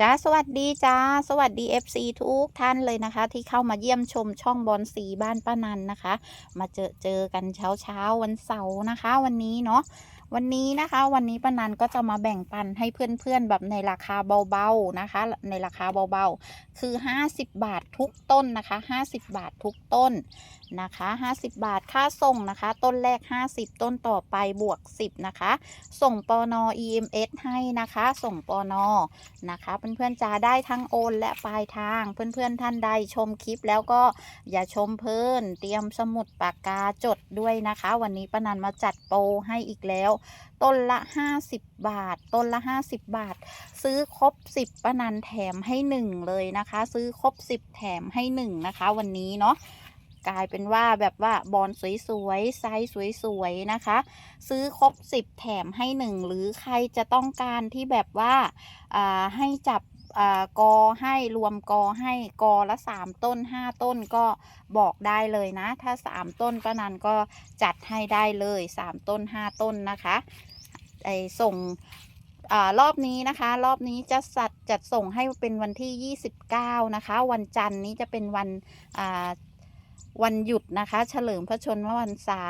จ้าสวัสดีจ้าสวัสดี FC ทุกท่านเลยนะคะ ที่เข้ามาเยี่ยมชมช่องบอลสีบ้านป้านันนะคะ มาเจอเจอกันเช้าเช้าวันเสาร์นะคะ วันนี้เนาะ วันนี้นะคะ วันนี้ป้านันก็จะมาแบ่งปันให้เพื่อนๆแบบในราคาเบาๆนะคะ ในราคาเบาๆ คือ 50 บาททุกต้นนะคะ 50 บาททุกต้นนะคะ 50 บาทค่าส่งนะคะ ต้นแรก 50 ต้นต่อไปบวก 10 นะคะ ส่งปอนอ EMS ให้นะคะ ส่งปอนอนะคะ เพื่อนๆจะได้ทั้งโอนและปลายทาง เพื่อนๆท่านใดชมคลิปแล้วก็อย่าชมเพลินเตรียมสมุดปากกาจดด้วยนะคะ วันนี้ป้านันมาจัดโปรให้อีกแล้วต้นละ 50 บาท ต้นละ 50 บาท ซื้อครบ 10ประนันแถมให้ 1 เลยนะคะ ซื้อครบ 10 แถมให้ 1 นะคะ วันนี้เนาะกลายเป็นว่าแบบว่าบอลสวยๆไซส์สวยๆนะคะ ซื้อครบ 10 แถมให้ 1 หรือใครจะต้องการที่แบบว่าาให้จับ กอให้รวมกอให้กอละ 3 ต้น 5 ต้นก็บอกได้เลยนะ ถ้า 3 ต้นป้านันก็จัดให้ได้เลย 3 ต้น 5 ต้นนะคะไอส่งอรอบนี้นะคะ รอบนี้จะจัดจัดส่งให้เป็นวันที่ 29 นะคะ วันจันทร์นี้จะเป็นวันวันหยุดนะคะ เฉลิมพระชนมพรรษา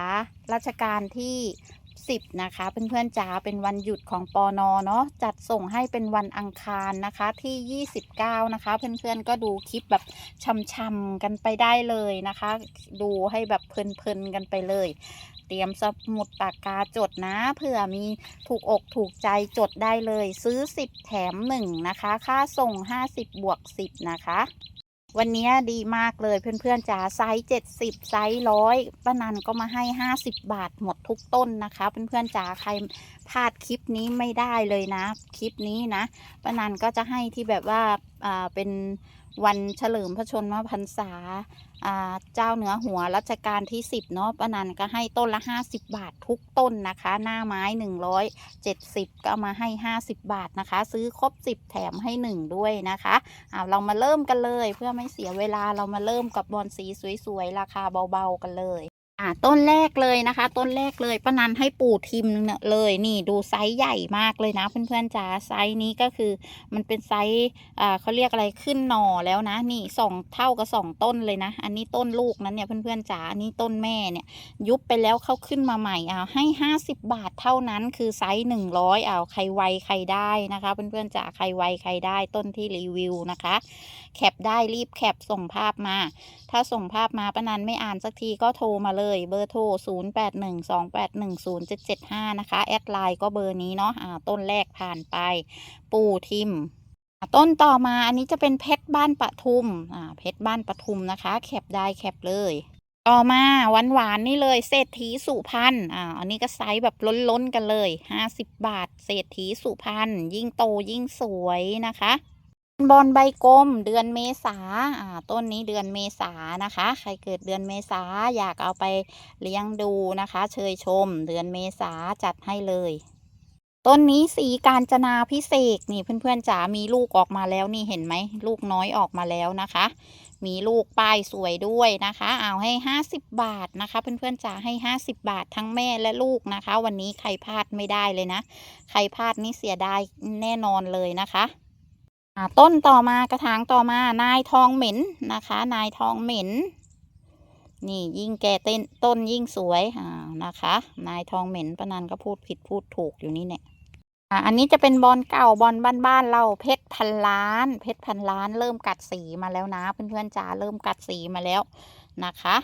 รัชกาลที่ 10นะคะ เพื่อนๆจ๋าเป็นวันหยุดของปอนอเนาะจัดส่งให้เป็นวันอังคารนะคะที่ 29 นะคะ เพื่อนๆก็ดูคลิปแบบช่ำๆกันไปได้เลยนะคะ ดูให้แบบเพลินๆกันไปเลย เตรียมสมุดปากกาจดนะเผื่อมีถูกอกถูกใจจดได้เลย ซื้อ 10 แถม 1 นะคะ ค่าส่ง 50 บวก 10 นะคะ วันนี้ดีมากเลยเพื่อนๆจ๋าไซส์เจ็ดสิบไซส์ร้อยป้านันก็มาให้ห้าสิบบาทหมดทุกต้นนะคะเพื่อนๆจ๋าใครพลาดคลิปนี้ไม่ได้เลยนะ คลิปนี้นะป้านันก็จะให้ที่แบบว่าอ่าเป็นวันเฉลิมพระชนมพรรษา เจ้าเหนือหัวรัชกาลที่ 10 เนาะป้านันก็ให้ต้นละ 50 บาททุกต้นนะคะ หน้าไม้ 170 ก็มาให้ 50 บาทนะคะ ซื้อครบ 10 แถมให้ 1 ด้วยนะคะเอาเรามาเริ่มกันเลย เพื่อไม่เสียเวลาเรามาเริ่มกับบอลสีสวยๆ ราคาเบาๆกันเลย อ่าต้นแรกเลยนะคะ ต้นแรกเลยป้านันให้ปู่ทิมเนี่ยเลยนี่ดูไซส์ใหญ่มากเลยนะเพื่อนๆจ๋าไซส์นี้ก็คือมันเป็นไซส์อ่าเขาเรียกอะไรขึ้นหน่อแล้วนะ นี่สองเท่ากับสองต้นเลยนะ อันนี้ต้นลูกนั้นเนี่ยเพื่อนๆจ๋าอันนี้ต้นแม่เนี่ย ยุบไปแล้วเข้าขึ้นมาใหม่อ่าให้ห้าสิบบาทเท่านั้นคือไซส์หนึ่งร้อยอ่าใครไวใครได้นะคะ เพื่อนๆจ๋าใครไวใครได้ต้นที่รีวิวนะคะ แคปได้รีบแคปส่งภาพมา ถ้าส่งภาพมาปะนันไม่อ่านสักทีก็โทรมาเลยเบอร์โทร 0812810775 นะคะ แอดไลน์ก็เบอร์นี้เนาะอ่าต้นแรกผ่านไป ปูทิมอ่าต้นต่อมาอันนี้จะเป็นเพชรบ้านปทุมอ่าเพชรบ้านปทุมนะคะ แคปได้แคปเลยต่อมาหวานหวานนี่เลยเศรษฐีสุพรรณอ่าอันนี้ก็ไซส์แบบล้นๆกันเลย50บาท เศรษฐีสุพรรณยิ่งโตยิ่งสวยนะคะ บอลใบกลมเดือนเมษาอ่าต้นนี้เดือนเมษานะคะ ใครเกิดเดือนเมษาอยากเอาไปเลี้ยงดูนะคะ เชยชม เดือนเมษาจัดให้เลย ต้นนี้สีการจนาพิเศษนี่เพื่อนๆจ๋ามีลูกออกมาแล้วนี่เห็นไหมลูกน้อยออกมาแล้วนะคะ มีลูกป้ายสวยด้วยนะคะ เอาให้ 50 บาทนะคะ เพื่อนๆจ๋าให้ 50 บาททั้งแม่และลูกนะคะ วันนี้ใครพลาดไม่ได้เลยนะ ใครพลาดนี่เสียดายแน่นอนเลยนะคะ ต้นต่อมากระถางต่อมานายทองเหม็นนะคะ นายทองเหม็น นี่ยิ่งแก่เต้นต้นยิ่งสวยอ่านะคะ นายทองเหม็นปะนันก็พูดผิดพูดถูกอยู่นี่เนี่ยอันนี้จะเป็นบอลเก่าบอลบ้านๆเราเพชรพันล้าน เพชรพันล้าน เริ่มกัดสีมาแล้วนะ เพื่อนๆจ๋าเริ่มกัดสีมาแล้วนะคะ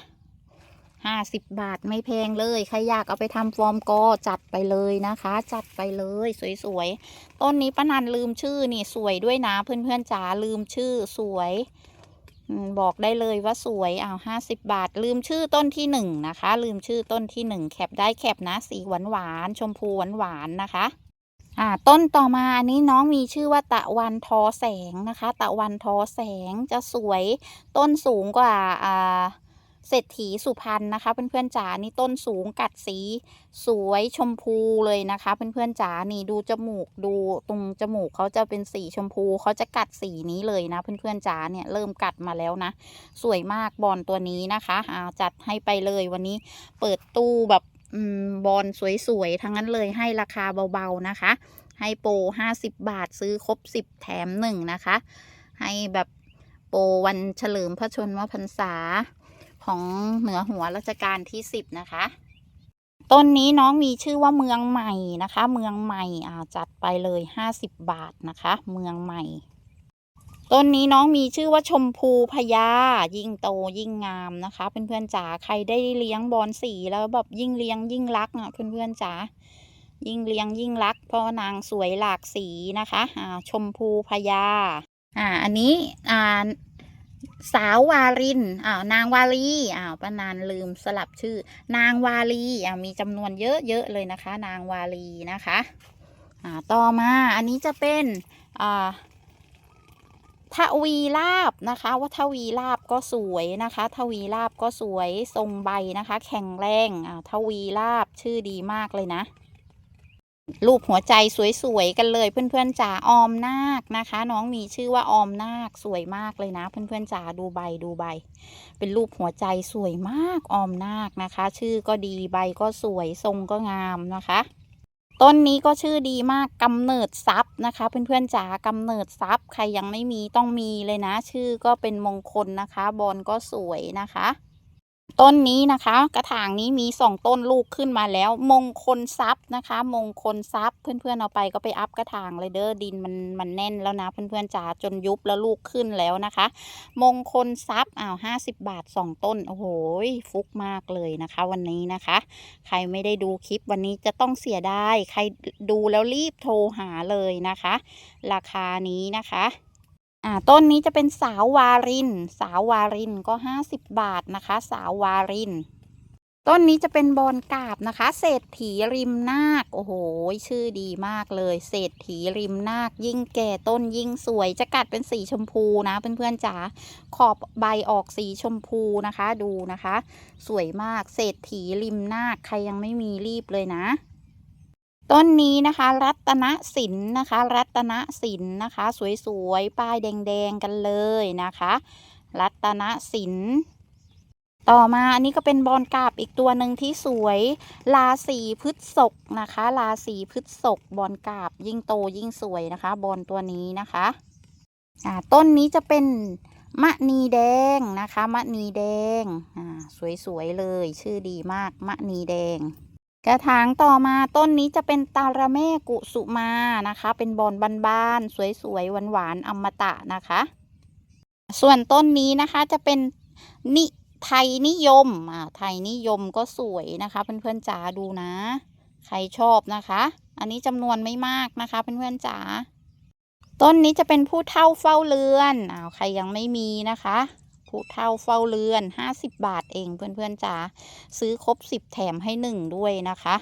ห้าสิบบาทไม่แพงเลย ใครอยากเอาไปทำฟอร์มกอจัดไปเลยนะคะ จัดไปเลยสวยๆ ต้นนี้ป้านันลืมชื่อนี่สวยด้วยนะ เพื่อนๆจ๋าลืมชื่อสวยบอกได้เลยว่าสวยเอาห้าสิบบาท ลืมชื่อต้นที่หนึ่งนะคะ ลืมชื่อต้นที่หนึ่งแคปได้แคปนะ สีหวานหวานๆชมพูหวานหวานๆนะคะอ่าต้นต่อมาอันนี้น้องมีชื่อว่าตะวันทอแสงนะคะ ตะวันทอแสงจะสวยต้นสูงกว่าอ่า เศรษฐีสุพรรณนะคะ เพื่อนๆจ๋านี่ต้นสูงกัดสีสวยชมพูเลยนะคะ เพื่อนๆจ๋านี่ดูจมูกดูตรงจมูกเขาจะเป็นสีชมพูเขาจะกัดสีนี้เลยนะ เพื่อนๆจ๋าเนี่ยเริ่มกัดมาแล้วนะ สวยมากบอลตัวนี้นะคะอาจัดให้ไปเลยวันนี้เปิดตู้แบบอบอลสวยๆทั้งนั้นเลยให้ราคาเบาๆนะคะ ให้โปร50 บาทซื้อครบ 10 แถม 1 นะคะ ให้แบบโปรวันเฉลิมพระชนมพรรษา ของเหนือหัวรัชกาลที่10นะคะต้นนี้น้องมีชื่อว่าเมืองใหม่นะคะ เมืองใหม่อ่าจัดไปเลย50บาทนะคะ เมืองใหม่ ต้นนี้น้องมีชื่อว่าชมพูพญายิ่งโตยิ่งงามนะคะ เพื่อนๆจ๋าใครได้เลี้ยงบอลสีแล้วแบบยิ่งเลี้ยงยิ่งรักอะเพื่อนๆจ๋ายิ่งเลี้ยงยิ่งรักเพราะนางสวยหลากสีนะคะอ่าชมพูพญาอ่าอันนี้อ่า สาววารินอ่านางวาลีอ่าวป้านานลืมสลับชื่อ นางวาลีอ่ามีจำนวนเยอะๆเลยนะคะ นางวาลีนะคะอ่าต่อมาอันนี้จะเป็นอ่าทวีลาบนะคะว่าทวีลาบก็สวยนะคะทวีลาบก็สวยทรงใบนะคะ แข็งแรงอ่าทวีลาบชื่อดีมากเลยนะ รูปหัวใจสวยๆ กันเลยเพื่อนๆจ๋าออมนาคนะคะ น้องมีชื่อว่าออมนาคสวยมากเลยนะ เพื่อนๆจ๋าดูใบดูใบ เป็นรูปหัวใจสวยมากออมนาคนะคะ ชื่อก็ดีใบก็สวยทรงก็งามนะคะต้นนี้ก็ชื่อดีมากกำเนิดทรัพย์นะคะ เพื่อนๆจ๋ากำเนิดทรัพย์ ใครยังไม่มีต้องมีเลยนะ ชื่อก็เป็นมงคลนะคะ บอลก็สวยนะคะ ต้นนี้นะคะ กระถางนี้มีสองต้นลูกขึ้นมาแล้ว มงคลทรัพย์นะคะ มงคลทรัพย์เพื่อนๆเอาไปก็ไปอัพกระถางเลยเด้อดินมันมันแน่นแล้วนะ เพื่อนๆจ๋าจนยุบแล้วลูกขึ้นแล้วนะคะ มงคลทรัพย์อ้าวห้าสิบบาทสองต้นโอ้โหฟุกมากเลยนะคะ วันนี้นะคะ ใครไม่ได้ดูคลิปวันนี้จะต้องเสียดายใครดูแล้วรีบโทรหาเลยนะคะ ราคานี้นะคะ อ่าต้นนี้จะเป็นสาววาริน สาววารินก็50บบาทนะคะ สาววาริน ต้นนี้จะเป็นบอนกาบนะคะ เศรษฐีริมนาค โอ้โห ชื่อดีมากเลย เศรษฐีริมนาค ยิ่งแก่ต้นยิ่งสวย จะกัดเป็นสีชมพูนะเพื่อนๆจ๋า ขอบใบออกสีชมพูนะคะ ดูนะคะ สวยมาก เศรษฐีริมนาค ใครยังไม่มีรีบเลยนะ ต้นนี้นะคะ รัตนสินนะคะ รัตนสินนะคะ สวยๆป้ายแดงๆกันเลยนะคะ รัตนสินต่อมาอันนี้ก็เป็นบอลกาบอีกตัวหนึ่งที่สวยราศีพฤษภนะคะราศีพฤษภบอลกาบยิ่งโตยิ่งสวยนะคะบอลตัวนี้นะคะอ่าต้นนี้จะเป็นมะนีแดงนะคะมะนีแดงอ่าสวยๆเลยชื่อดีมากมะนีแดง กระถางต่อมาต้นนี้จะเป็นตาระเมกุสุมานะคะ เป็นบอนบานๆสวยๆหวานๆอมตะนะคะ ส่วนต้นนี้นะคะจะเป็นนิไทยนิยมอ่าไทยนิยมก็สวยนะคะเพื่อนๆจ๋าดูนะ ใครชอบนะคะ อันนี้จำนวนไม่มากนะคะเพื่อนๆจ๋าต้นนี้จะเป็นผู้เฒ่าเฝ้าเรือนอ้าวใครยังไม่มีนะคะ ผู้เฒ่าเฝ้าเรือน 50 บาทเองเพื่อนๆจ๋าซื้อครบสิบแถมให้หนึ่งด้วยนะคะ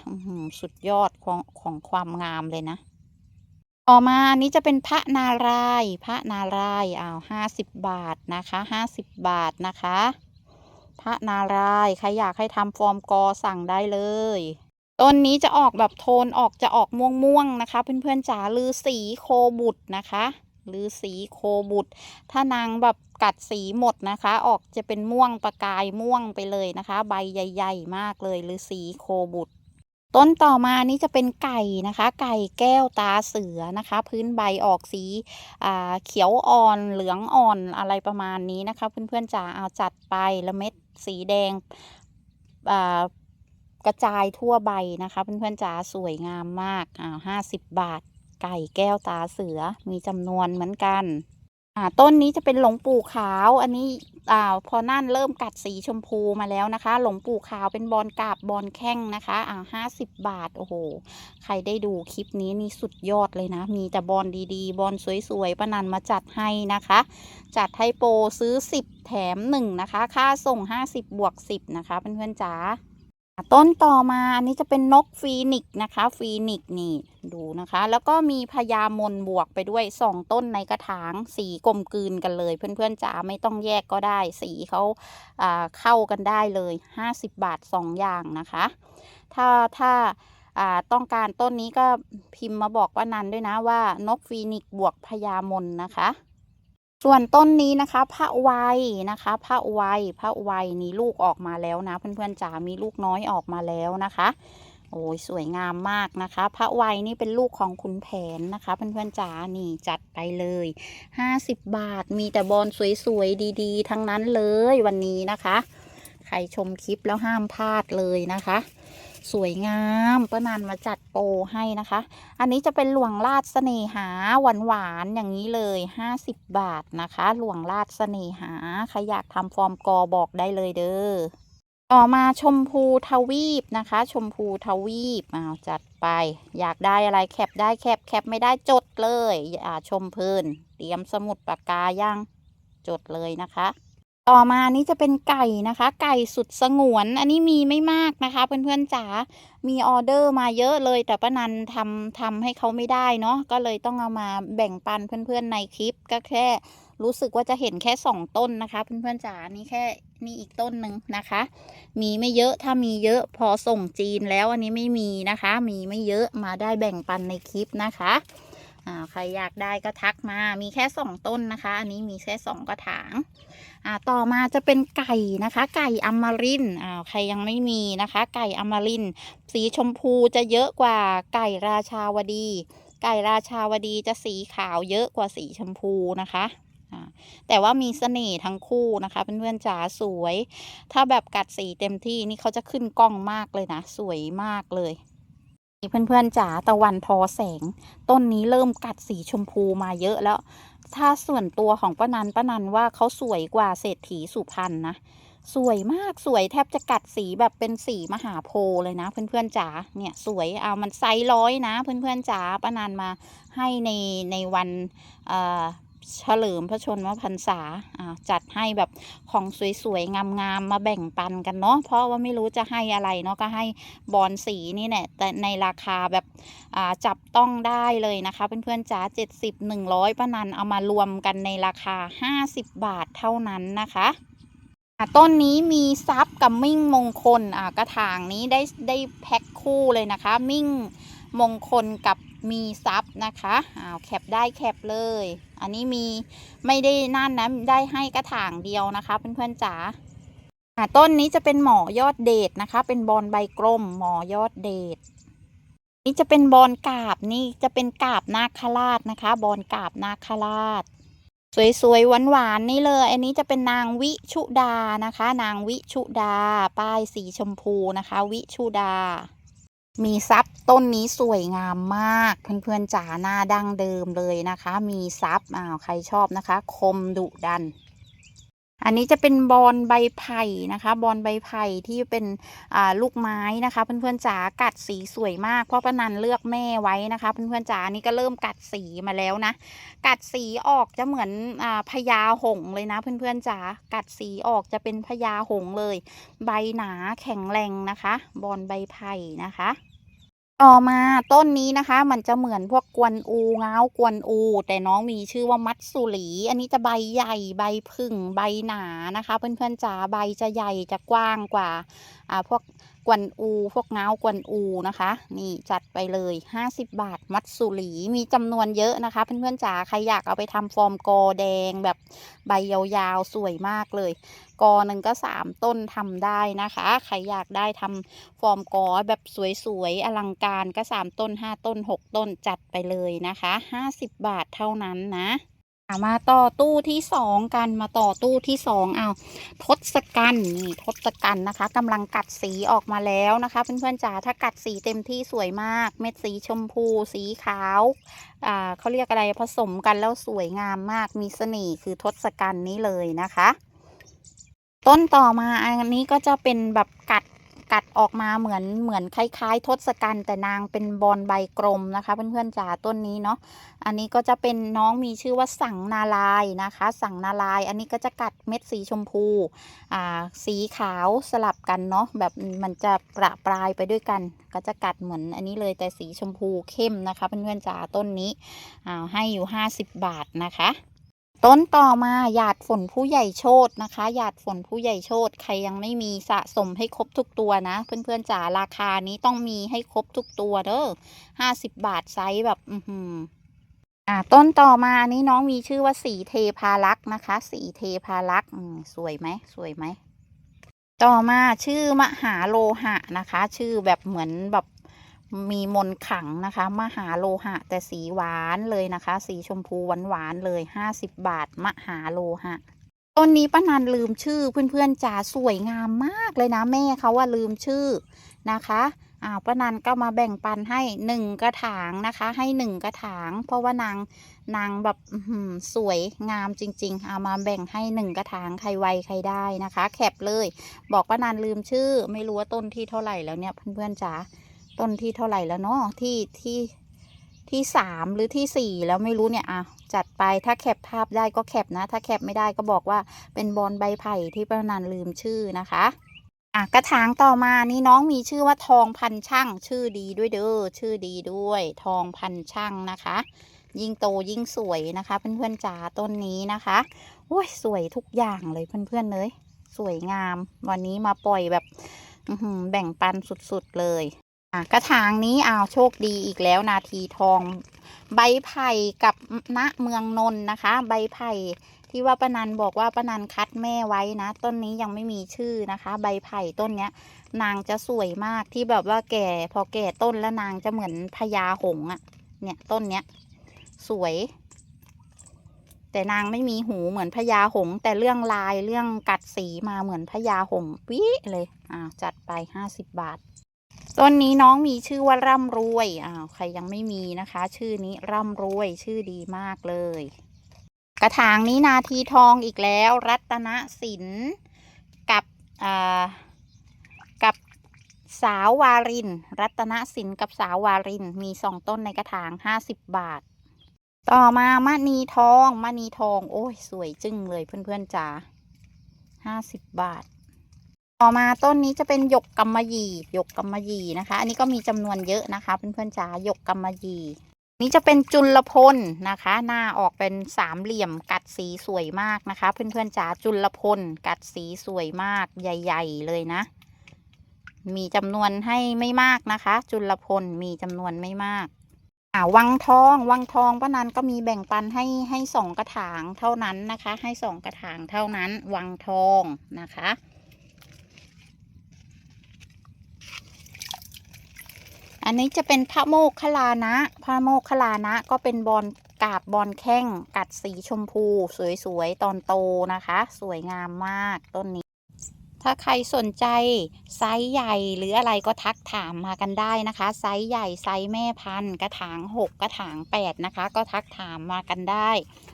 สุดยอดของของความงามเลยนะต่อมาอันนี้จะเป็นพระนารายพระนารายอ้าวห้าสิบบาทนะคะห้าสิบบาทนะคะ พระนารายใครอยากให้ทำฟอร์มกอสั่งได้เลยต้นนี้จะออกแบบโทนออกจะออกม่วงๆนะคะ เพื่อนๆจ๋าลือสีโคบุตรนะคะลือสีโคบุตร ถ้านางแบบ กัดสีหมดนะคะ ออกจะเป็นม่วงประกายม่วงไปเลยนะคะ ใบใหญ่ ๆ มากเลยหรือสีโคบุตรต้นต่อมานี้จะเป็นไก่นะคะ ไก่แก้วตาเสือนะคะ พื้นใบออกสีอ่าเขียวอ่อนเหลืองอ่อนอะไรประมาณนี้นะคะ เพื่อนๆจ๋าเอาจัดไปแล้วเม็ดสีแดงอ่ากระจายทั่วใบนะคะ เพื่อนๆจ๋าสวยงามมากอ่าห้าสิบบาท ไก่แก้วตาเสือมีจำนวนเหมือนกัน อ่าต้นนี้จะเป็นหลงปู่ขาว อันนี้อ่าพอนั่นเริ่มกัดสีชมพูมาแล้วนะคะ หลงปู่ขาวเป็นบอลกาบบอลแข้งนะคะอ่าห้าสิบบาทโอ้โหใครได้ดูคลิปนี้นี่สุดยอดเลยนะ มีแต่บอลดีๆ บอลสวยๆป้านันมาจัดให้นะคะ จัดให้โปรซื้อ10แถม1นะคะ ค่าส่ง50บบวก10นะคะเพื่อนๆจ๋า ต้นต่อมาอันนี้จะเป็นนกฟีนิกซ์นะคะ ฟีนิกซ์นี่ดูนะคะ แล้วก็มีพญามนบวกไปด้วยสองต้นในกระถางสีกลมกลืนกันเลย เพื่อนๆจ๋าไม่ต้องแยกก็ได้ สีเขาเข้ากันได้เลย 50 บาท 2 อย่างนะคะ ถ้าถ้าต้องการต้นนี้ก็พิมพ์มาบอกป้านันด้วยนะว่านกฟีนิกซ์บวกพญามนนะคะ ส่วนต้นนี้นะคะพระไวยนะคะพระไวยพระไวยนี่ลูกออกมาแล้วนะ เพื่อนๆจ๋ามีลูกน้อยออกมาแล้วนะคะ โอ้ยสวยงามมากนะคะ พระวัยนี่เป็นลูกของคุณแผนนะคะ เพื่อนๆจ๋านี่จัดไปเลย50บาทมีแต่บอลสวยๆดีๆ ทั้งนั้นเลยวันนี้นะคะ ใครชมคลิปแล้วห้ามพลาดเลยนะคะ สวยงามป้านันมาจัดโปรให้นะคะ อันนี้จะเป็นหลวงราชเสน่หาหวานหวานอย่างนี้เลย 50 บาทนะคะ หลวงราชเสน่หาใครอยากทำฟอร์มกอบอกได้เลยเด้อต่อมาชมพูทวีปนะคะ ชมพูทวีปเอาจัดไป อยากได้อะไรแคปได้แคปแคปไม่ได้จดเลยอ่าชมเพลินเตรียมสมุดปากกายังจดเลยนะคะ ต่อมานี้จะเป็นไก่นะคะ ไก่สุดสงวน อันนี้มีไม่มากนะคะ เพื่อนๆจ๋ามีออเดอร์มาเยอะเลย แต่ป้านันทำทำให้เขาไม่ได้เนาะก็เลยต้องเอามาแบ่งปันเพื่อนๆในคลิปก็แค่รู้สึกว่าจะเห็นแค่สองต้นนะคะเพื่อนๆจ๋านี่แค่นี่อีกต้นหนึ่งนะคะ มีไม่เยอะถ้ามีเยอะพอส่งจีนแล้วอันนี้ไม่มีนะคะ มีไม่เยอะมาได้แบ่งปันในคลิปนะคะ อ่าใครอยากได้ก็ทักมา มีแค่สองต้นนะคะ อันนี้มีแค่สองกระถางอ่าต่อมาจะเป็นไก่นะคะ ไก่อมรินอ่าใครยังไม่มีนะคะ ไก่อมรินสีชมพูจะเยอะกว่าไก่ราชาวดี ไก่ราชาวดีจะสีขาวเยอะกว่าสีชมพูนะคะแต่ว่ามีเสน่ห์ทั้งคู่นะคะเพื่อนๆจ๋าสวย ถ้าแบบกัดสีเต็มที่นี่เขาจะขึ้นกล้องมากเลยนะ สวยมากเลย เพื่อนๆจ๋าตะวันทอแสง ต้นนี้เริ่มกัดสีชมพูมาเยอะแล้ว ถ้าส่วนตัวของป้านันป้านันว่าเขาสวยกว่าเศรษฐีสุพรรณนะสวยมากสวยแทบจะกัดสีแบบเป็นสีมหาโพเลยนะ เพื่อนๆจ๋าเนี่ยสวยเอามันไซส์ร้อยนะ เพื่อนๆจ๋าป้านันมาให้ในในวัน เฉลิมพระชนมพรรษาอ่าจัดให้แบบของสวยๆ งามๆ มาแบ่งปันกันเนาะเพราะว่าไม่รู้จะให้อะไรเนาะก็ให้บอลสีนี่แหละแต่ในราคาแบบอ่าจับต้องได้เลยนะคะ เพื่อนๆจ๋าเจ็ดสิบหนึ่งร้อยป้านันเอามารวมกันในราคาห้าสิบบาทเท่านั้นนะคะอ่าต้นนี้มีซับกับมิ่งมงคลอ่ากระถางนี้ได้ได้แพ็คคู่เลยนะคะ มิ่งมงคลกับ มีซับนะคะอ้าวแคปได้แคปเลย อันนี้มีไม่ได้นั่นนะได้ให้กระถางเดียวนะคะเพื่อนๆจ๋าอ่าต้นนี้จะเป็นหมอยอดเดชนะคะ เป็นบอลใบกลมหมอยอดเดชนี่จะเป็นบอลกาบนี่จะเป็นกาบนาคราชนะคะ บอลกาบนาคราช สวยๆหวานๆนี่เลย อันนี้จะเป็นนางวิชุดานะคะ นางวิชุดา ป้ายสีชมพูนะคะ วิชุดา มีซับต้นนี้สวยงามมาก เพื่อนๆจ๋าหน้าดั้งเดิมเลยนะคะ มีซับอ้าวใครชอบนะคะ คมดุดัน อันนี้จะเป็นบอลใบไผ่นะคะบอลใบไผ่ที่เป็นอ่าลูกไม้นะคะ เพื่อนๆจ๋ากัดสีสวยมากเพราะป้านันเลือกแม่ไว้นะคะ เพื่อนๆจ๋านี่ก็เริ่มกัดสีมาแล้วนะ กัดสีออกจะเหมือนอ่าพญาหงเลยนะ เพื่อนๆจ๋ากัดสีออกจะเป็นพญาหงเลย ใบหนาแข็งแรงนะคะ บอลใบไผ่นะคะ ต่อมาต้นนี้นะคะ มันจะเหมือนพวกกวนอูเงากวนอู แต่น้องมีชื่อว่ามัตสุรี อันนี้จะใบใหญ่ใบพึ่งใบหนานะคะ เพื่อนๆจ๋าใบจะใหญ่จะกว้างกว่าอ่าพวก กวนอู พวกเงากวนอูนะคะ นี่จัดไปเลย 50 บาท มัตสุรีมีจำนวนเยอะนะคะ เพื่อนๆจ๋าใครอยากเอาไปทำฟอร์มกอแดงแบบใบยาวๆ สวยมากเลย กอหนึ่งก็สามต้นทำได้นะคะ ใครอยากได้ทำฟอร์มกอแบบสวยๆ อลังการก็สามต้นห้าต้นหกต้นจัดไปเลยนะคะห้าสิบบาทเท่านั้นนะ มาต่อตู้ที่สองกันมาต่อตู้ที่สองเอาทศกัณฐ์นี่ทศกัณฐ์นะคะกำลังกัดสีออกมาแล้วนะคะเพื่อนๆจ๋าถ้ากัดสีเต็มที่สวยมาก เม็ดสีชมพู สีขาวอ่าเขาเรียกอะไรผสมกันแล้วสวยงามมากมีเสน่ห์คือทศกัณฐ์นี้เลยนะคะ ต้นต่อมาอันนี้ก็จะเป็นแบบกัด กัดออกมาเหมือนเหมือนคล้ายๆ ทศกัณฐ์แต่นางเป็นบอลใบกลมนะคะ เพื่อนๆจ๋าต้นนี้เนาะอันนี้ก็จะเป็นน้องมีชื่อว่าสังนาลายนะคะ สังนาลาย อันนี้ก็จะกัดเม็ดสีชมพูอ่าสีขาวสลับกันเนาะแบบมันจะประปรายไปด้วยกัน ก็จะกัดเหมือนอันนี้เลยแต่สีชมพูเข้มนะคะ เพื่อนๆจ๋าต้นนี้อ่าให้อยู่ 50 บาทนะคะ ต้นต่อมาหยาดฝนผู้ใหญ่โชตนะคะ หยาดฝนผู้ใหญ่โชตใครยังไม่มีสะสมให้ครบทุกตัวนะ เพื่อนๆจ๋าราคานี้ต้องมีให้ครบทุกตัวเด้อห้าสิบบาทไซส์แบบอือหืออ่าต้นต่อมานี้น้องมีชื่อว่าสีเทพารักษ์นะคะ สีเทพารักษ์สวยไหมสวยไหม ต่อมาชื่อมหาโลหะนะคะ ชื่อแบบเหมือนแบบ มีมนขังนะคะ มหาโลหะ แต่สีหวานเลยนะคะ สีชมพูหวานหวานเลย50บาท มหาโลหะ ต้นนี้ป้านันลืมชื่อเพื่อนๆจ๋าสวยงามมากเลยนะแม่เขาว่าลืมชื่อนะคะอ้าวป้านันก็มาแบ่งปันให้หนึ่งกระถางนะคะ ให้หนึ่งกระถาง เพราะว่านางนางแบบสวยงามจริง ๆ เอามาแบ่งให้หนึ่งกระถางใครไวใครได้นะคะ แคปเลย บอกป้านันลืมชื่อ ไม่รู้ว่าต้นที่เท่าไหร่แล้วเนี่ยเพื่อนๆจ๋า ต้นที่เท่าไหร่แล้วเนาะที่ที่ที่สามหรือที่สี่แล้วไม่รู้เนี่ยอะจัดไปถ้าแคปภาพได้ก็แคปนะ ถ้าแคปไม่ได้ก็บอกว่าเป็นบอลใบไผ่ที่ป้านันลืมชื่อนะคะอะกระถางต่อมานี่น้องมีชื่อว่าทองพันช่างชื่อดีด้วยเด้อชื่อดีด้วย ทองพันช่างนะคะ ยิ่งโตยิ่งสวยนะคะ เพื่อนๆจ๋าต้นนี้นะคะโอ้ยสวยทุกอย่างเลยเพื่อนๆเลยสวยงาม วันนี้มาปล่อยแบบแบ่งปันสุดๆเลย อะกระถางนี้เอาโชคดีอีกแล้วนาทีทอง ใบไผ่กับณเมืองนนท์นะคะ ใบไผ่ที่ว่าป้านันบอกว่าป้านันคัดแม่ไว้นะ ต้นนี้ยังไม่มีชื่อนะคะ ใบไผ่ต้นเนี้ย นางจะสวยมากที่แบบว่าแก่พอแก่ต้นแล้วนางจะเหมือนพญาหงส์อะเนี่ยต้นเนี้ย สวย แต่นางไม่มีหูเหมือนพญาหง แต่เรื่องลายเรื่องกัดสีมาเหมือนพญาหงวิเลย อ่าจัดไปห้าสิบบาท ต้นนี้น้องมีชื่อว่าร่ำรวยอ้าวใครยังไม่มีนะคะ ชื่อนี้ร่ำรวยชื่อดีมากเลย กระถางนี้นาทีทองอีกแล้ว รัตนสินกับอ่ากับสาววาริน รัตนสินกับสาววาริน มีสองต้นในกระถางห้าสิบบาท ต่อมามณีทองมณีทอง โอ้ย สวยจึ้งเลยเพื่อนๆจ๋าห้าสิบบาท ต่อมาต้นนี้จะเป็นหยกกำมะหยี่หยกกำมะหยี่นะคะ อันนี้ก็มีจำนวนเยอะนะคะ เพื่อนๆจ๋าหยกกำมะหยี่นี่จะเป็นจุลพลนะคะ หน้าออกเป็นสามเหลี่ยมกัดสีสวยมากนะคะ เพื่อนๆจ๋าจุลพลกัดสีสวยมากใหญ่ ๆ เลยนะ มีจำนวนให้ไม่มากนะคะ จุลพลมีจำนวนไม่มากอ่าวังทองวังทองป้านันก็มีแบ่งปันให้ให้สองกระถางเท่านั้นนะคะ ให้สองกระถางเท่านั้น วังทองนะคะ อันนี้จะเป็นพระโมคคลานะ พระโมคคลานะก็เป็นบอลกาบบอลแข้งกัดสีชมพู สวยๆ ตอนโตนะคะ สวยงามมากต้นนี้ ถ้าใครสนใจไซส์ใหญ่หรืออะไรก็ทักถามมากันได้นะคะ ไซส์ใหญ่ไซส์แม่พันธุ์กระถาง 6 กระถาง 8 นะคะ ก็ทักถามมากันได้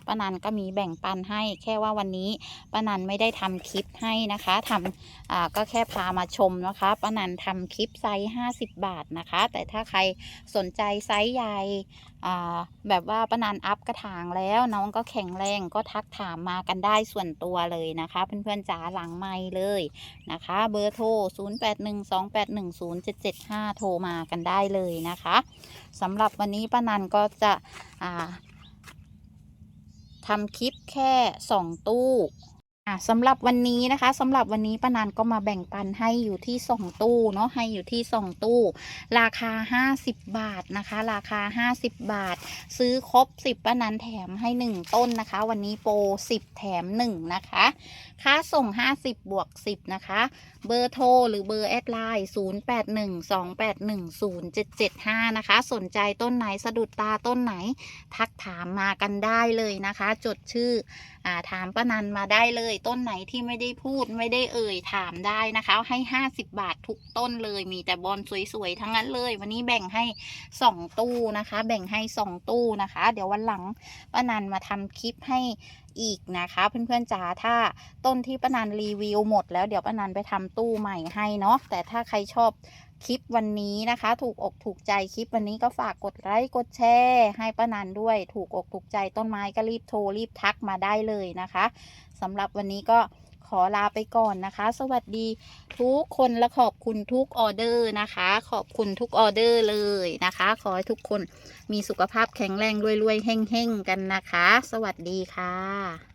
ป้านันก็มีแบ่งปันให้แค่ว่าวันนี้ป้านันไม่ได้ทำคลิปให้นะคะทำอ่าก็แค่พามาชมนะคะป้านันทำคลิปไซส์50 บาทนะคะ แต่ถ้าใครสนใจไซส์ใหญ่อ่าแบบว่าป้านันอัพกระถางแล้วน้องก็แข็งแรงก็ทักถามมากันได้ส่วนตัวเลยนะคะ เพื่อนๆจ๋าหลังไมค์เลยนะคะ เบอร์โทร 0812810775 โทรมากันได้เลยนะคะสำหรับวันนี้ป้านันก็จะทำคลิปแค่ 2 ตู้ อะสำหรับวันนี้นะคะสำหรับวันนี้ป้านันก็มาแบ่งปันให้อยู่ที่2ตู้เนาะให้อยู่ที่2ตู้ ราคา50บาทนะคะ ราคา50บาท ซื้อครบ10ป้านันแถมให้1ต้นนะคะ วันนี้โปร10แถม1นะคะค่าส่ง50บวก10นะคะ เบอร์โทรหรือเบอร์แอดไลน์0812810775นะคะ สนใจต้นไหนสะดุดตาต้นไหน ทักถามมากันได้เลยนะคะ จดชื่อ อาถามป้านันมาได้เลย ต้นไหนที่ไม่ได้พูดไม่ได้เอ่ยถามได้นะคะ ให้ 50 บาททุกต้นเลยมีแต่บอลสวยๆทั้งนั้นเลย วันนี้แบ่งให้ 2 ตู้นะคะ แบ่งให้ 2 ตู้นะคะ เดี๋ยววันหลังป้านันมาทำคลิปให้อีกนะคะเพื่อนๆจ๋าถ้าต้นที่ป้านันรีวิวหมดแล้วเดี๋ยวป้านันไปทำตู้ใหม่ให้เนาะแต่ถ้าใครชอบ คลิปวันนี้นะคะ ถูกอกถูกใจคลิปวันนี้ก็ฝากกดไลค์กดแชร์ให้ป้านันด้วย ถูกอกถูกใจต้นไม้ก็รีบโทรรีบทักมาได้เลยนะคะสำหรับวันนี้ก็ขอลาไปก่อนนะคะ สวัสดีทุกคนและขอบคุณทุกออเดอร์นะคะ ขอบคุณทุกออเดอร์เลยนะคะ ขอให้ทุกคนมีสุขภาพแข็งแรงรวยๆเฮ่งๆกันนะคะ สวัสดีค่ะ